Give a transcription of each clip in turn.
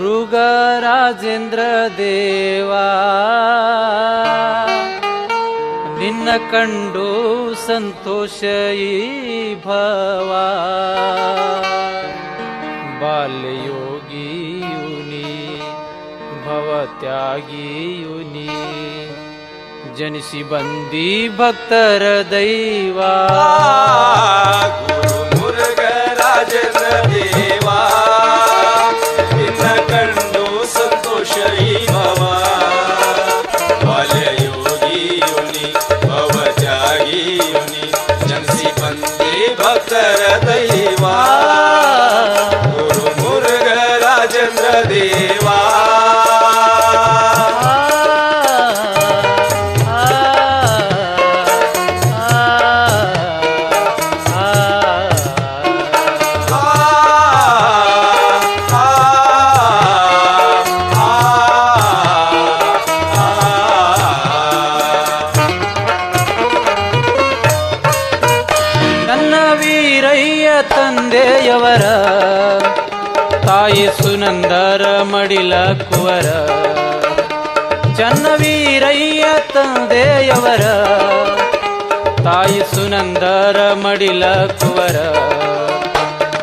ಗುರು ಮುರುಘ ರಾಜೇಂದ್ರ ದೇವಾ. ನಿನ್ನ ಕಂಡು ಸಂತೋಷ ಈ ಭವ. ಬಾಲ್ಯಯೋಗಿಯುನಿ ಭವತ್ಯಾಗಿಯುನಿ ಜನಿಸಿ ಬಂದಿ ಭಕ್ತರ ದೈವಾ. ತಂದೆಯವರ ತಾಯಿ ಸುನಂದರ ಮಡಿಲ ಕುವರ ಚನ್ನವೀರಯ್ಯ ತಂದೆಯವರ ತಾಯಿ ಸುನಂದರ ಮಡಿಲ ಕುವರ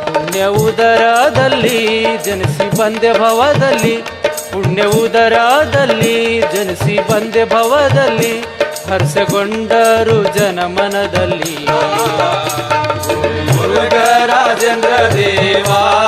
ಪುಣ್ಯ ಉದರದಲ್ಲಿ ಜನಿಸಿ ಬಂದೆ ಭವದಲ್ಲಿ ಪುಣ್ಯ ಉದರದಲ್ಲಿ ಜನಿಸಿ ಬಂದೆ ಭವದಲ್ಲಿ ಹರ್ಷಗೊಂಡರು ಜನಮನದಲ್ಲಿ ಮುರುಘ ರಾಜೇಂದ್ರ ದೇವಾ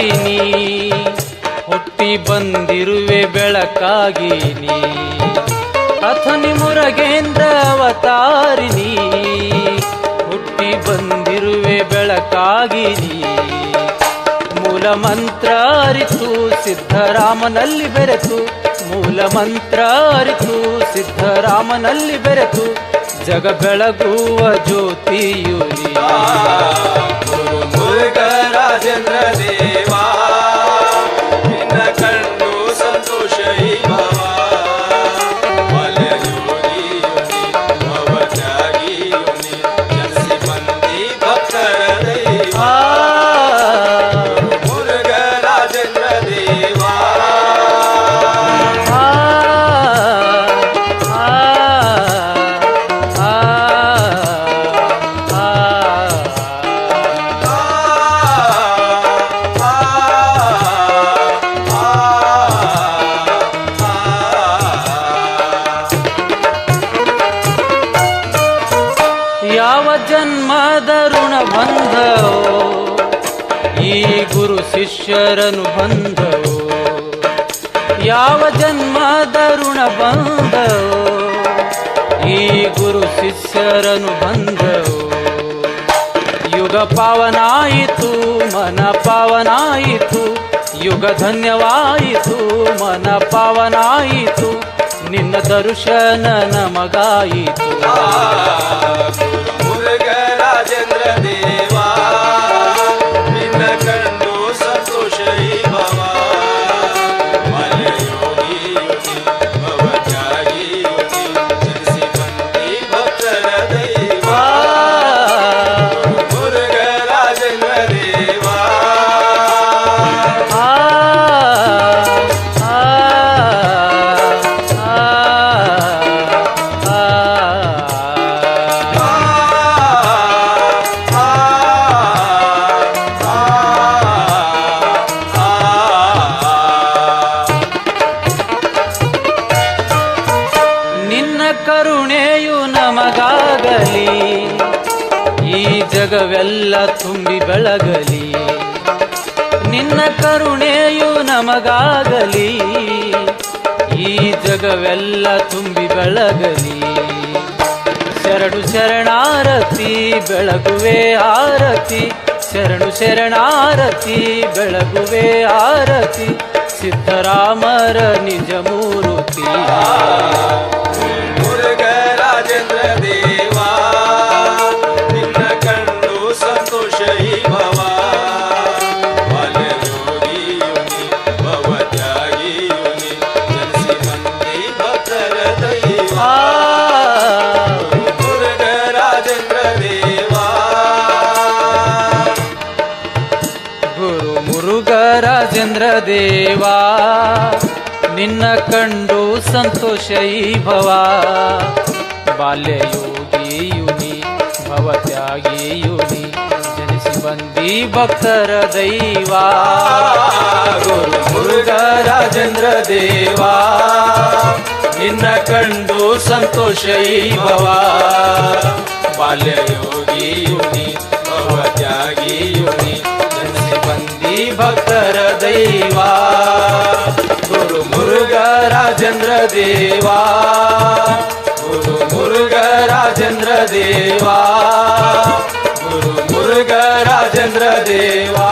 ಅವತಾರಿನಿ ಹುಟ್ಟಿ ಬಂದಿರುವೆ ಬೆಳಕಾಗಿ ನೀ. ಅಥನಿ ಮುರಗೇಂದ್ರ ಅವತಾರಿನಿ ಹುಟ್ಟಿ ಬಂದಿರುವೆ ಬೆಳಕಾಗಿ ನೀ. ಮೂಲ ಮಂತ್ರ ಅರಿತು ಸಿದ್ಧರಾಮನಲ್ಲಿ ಬೆರೆತು. ಮೂಲ ಮಂತ್ರ ಅರಿತು ಸಿದ್ಧರಾಮನಲ್ಲಿ ಬೆರೆತು. ಜಗ ಬೆಳಗುವ ಜ್ಯೋತಿಯು ನೀ. ಯಾವ ಜನ್ಮದ ಋಣ ಬಂಧವೋ ಈ ಗುರು ಶಿಷ್ಯರನು ಬಂಧವೋ ಯಾವ ಜನ್ಮದ ಋಣ ಬಂಧವೋ ಈ ಗುರು ಶಿಷ್ಯರನು ಬಂಧವೋ ಯುಗ ಪಾವನಾಯಿತು, ಮನ ಪಾವನಾಯಿತು. ಯುಗ ಧನ್ಯವಾಯಿತು, ಮನ ಪಾವನಾಯಿತು. ನಿನ್ನ ದರ್ಶನ ನಮಗಾಯಿತು ಕರುಣೆಯು ನಮಗಾಗಲಿ. ಈ ಜಗವೆಲ್ಲ ತುಂಬಿ ಬೆಳಗಲಿ. ನಿನ್ನ ಕರುಣೆಯು ನಮಗಾಗಲಿ. ಈ ಜಗವೆಲ್ಲ ತುಂಬಿ ಬೆಳಗಲಿ. ಶರಣು ಶರಣಾರತಿ, ಬೆಳಗುವೆ ಆರತಿ. ಶರಣು ಶರಣಾರತಿ, ಬೆಳಗುವೆ ಆರತಿ. ಸಿದ್ದರಾಮರ ನಿಜ ರಾಜೇಂದ್ರ ದೇವಾ ನಿನ್ನ ಕಂಡು ಸಂತೋಷೈಭವ ಬಾಲ್ಯಯೋಗಿಯುನಿ ಭವತ್ಯಾಗಿಯುನಿ ಜನಿಸಿ ಬಂದಿ ಭಕ್ತರ ದೈವಾ. ಗುರು ಮುರುಘ ರಾಜೇಂದ್ರ ದೇವಾ ನಿನ್ನ ಕಂಡು ಸಂತೋಷೈಭವ ಬಾಲ್ಯಯೋಗಿಯುನಿ ಭವತ್ಯಾಗಿಯುನಿ ಭಕ್ತರ ದೈವಾ ಗುರು ಮುರುಘ ರಾಜೇಂದ್ರ ದೇವಾ ಗುರು ಮುರುಘ ರಾಜೇಂದ್ರ ದೇವಾ ಗುರು ಮುರುಘ ರಾಜೇಂದ್ರ ದೇವಾ